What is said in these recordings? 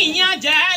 minha jazz.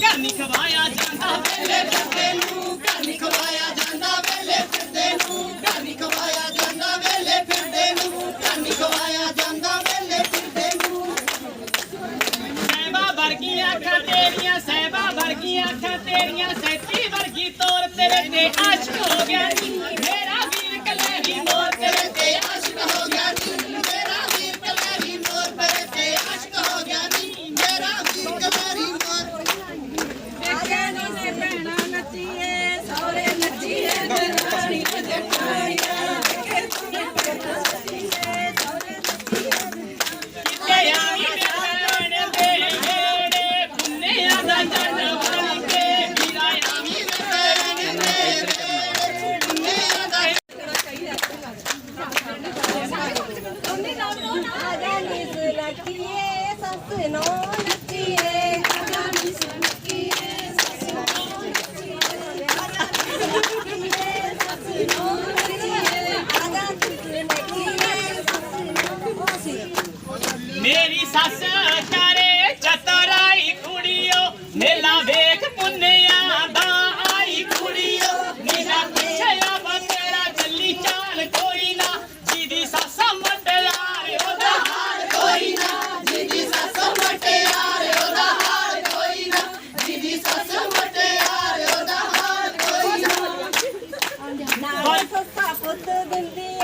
ਘਰ ਨਹੀਂ ਖਵਾਇਆ ਜਾਂਦਾ। ਵੇਲੇ ਫਿਰਦੇ ਨੂੰ ਘਰ ਨਹੀਂ ਖਵਾਇਆ ਜਾਂਦਾ ਵੇਲੇ ਫਿਰਦੇ ਨੂੰ ਘਰ ਨਹੀਂ ਖਵਾਇਆ ਜਾਂਦਾ ਵੇਲੇ ਫਿਰਦੇ ਨੂੰ ਘਰ ਨਹੀਂ ਖਵਾਇਆ ਜਾਂਦਾ ਵੇਲੇ ਫਿਰਦੇ ਨੂੰ। ਸਹਿਬਾ ਵਰਗੀਆਂ ਅੱਖਾਂ ਤੇਰੀਆਂ ਸਹਿਬਾ ਵਰਗੀਆਂ ਅੱਖਾਂ ਤੇਰੀਆਂ ਸੈਤੀ ਵਰਗੀ ਤੋਰ ਤੇਰੇ ਤੇ ਆਸ਼ਕ ਹੋ ਗਿਆ। ਨੀ ಮುತ್ತದಂತೆ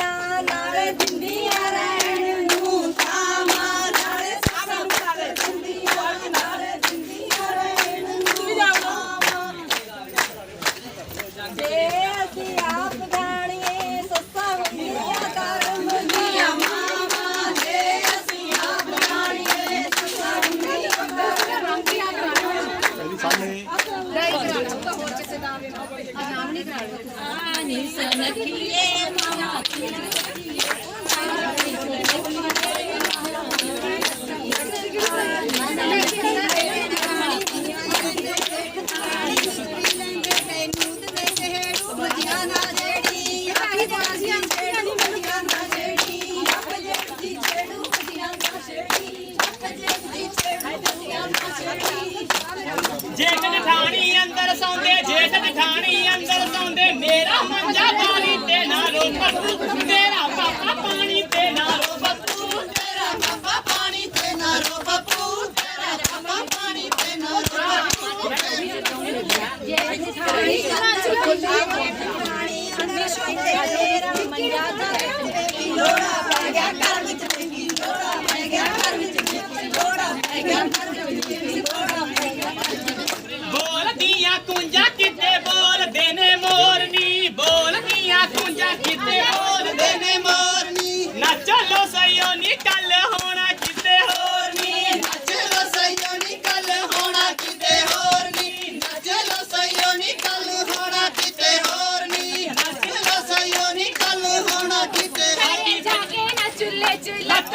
ਦੀਆਂ ਕੁੰਜਾਂ ਕਿੱਤੇ ਬੋਲਦੇ ਨੇ ਮੋਰਨੀ? ਬੋਲ ਦੀਆਂ ਕੁੰਜਾਂ ਕਿੱਤੇ ਬੋਲਦੇ ਨੇ ਮੋਰਨੀ? ਨੱਚੋ ਲੋ ਸਈਓ ਨੀ ਕੱਲ ਹੋਣਾ ਕਿਤੇ ਹੋਰ ਨੀ ਨੱਚੋ ਲੋ ਸਈਓ ਨੀ ਕੱਲ ਹੋਣਾ ਕਿਤੇ ਹੋਰ ਨੀ ਨੱਚੋ ਲੋ ਸਈਓ ਨੀ ਕੱਲ ਹੋਣਾ ਕਿਤੇ ਹੋਰ ਨੀ ਨੱਚੋ ਸਈਓ ਨੀ ਕੱਲ ਹੋਣਾ ਕਿਤੇ ਹੋਰ ਨੀ ਜਾ ਕੇ ਨਾ ਚੁੱਲੇ ਚੁੱਲੇ ਲੱਤ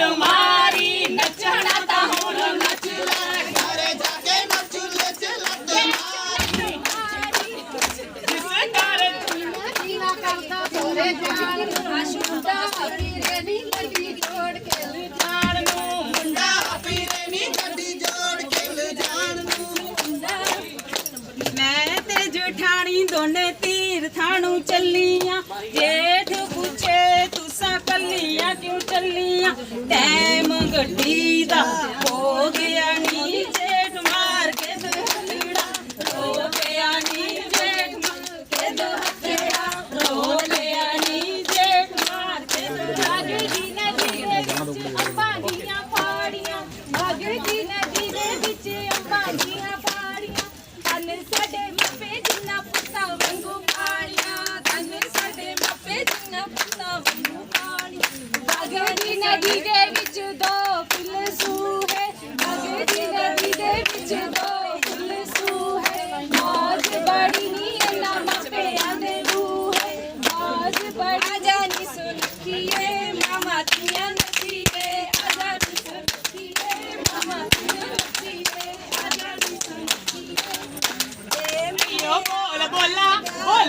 ਦੋਨੇ ਤੀਰਥਾਂ ਨੂੰ ਚੱਲੀਆਂ ਜੇਠ ਪੁੱਛੇ ਤੁਸਾਂ ਕੱਲੀਆਂ ਕਿਉਂ ਚੱਲੀਆਂ? ਟੈਮ ਗੱਡੀ ਦਾ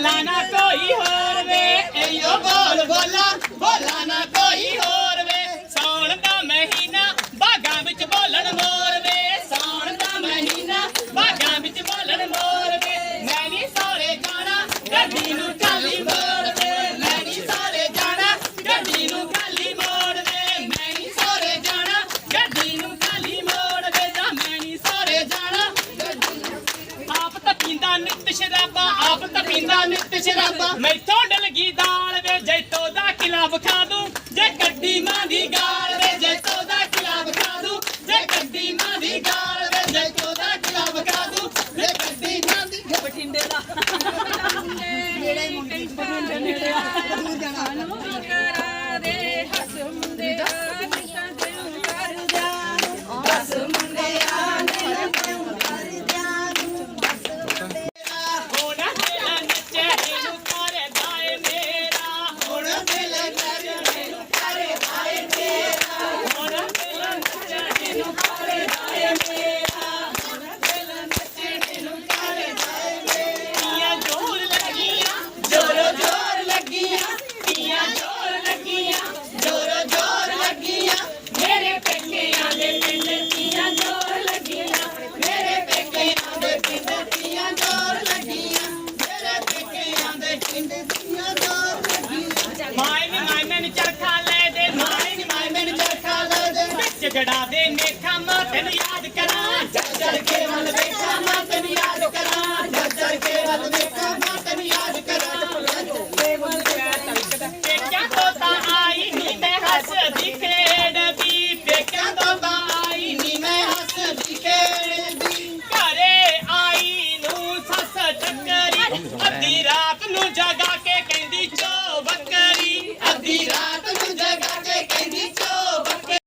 ¡Lana, soy! ਪੀਂਦਾ ਨਿਤ ਸ਼ਰਾਬਾ। ਮੈਥੋਂ ਡਲ ਗਈ ਦਾਲ ਵੇ, ਜੈਤੋ ਦਾ ਖਿਲਾਫ਼ ਵਿਖਾ ਦੂੰ ਜੇ ਕੱਢੀ ਮਾਂ ਦੀ ਗਾਲ ਵੇ ਜੈ ਚੜਾ ਦੇ ਮੇਖਾ ਮਾਤਨ ਯਾਦ ਕਰਾਂ ਚੱਲ ਚੱਲ ਕੇ ਵੱਲ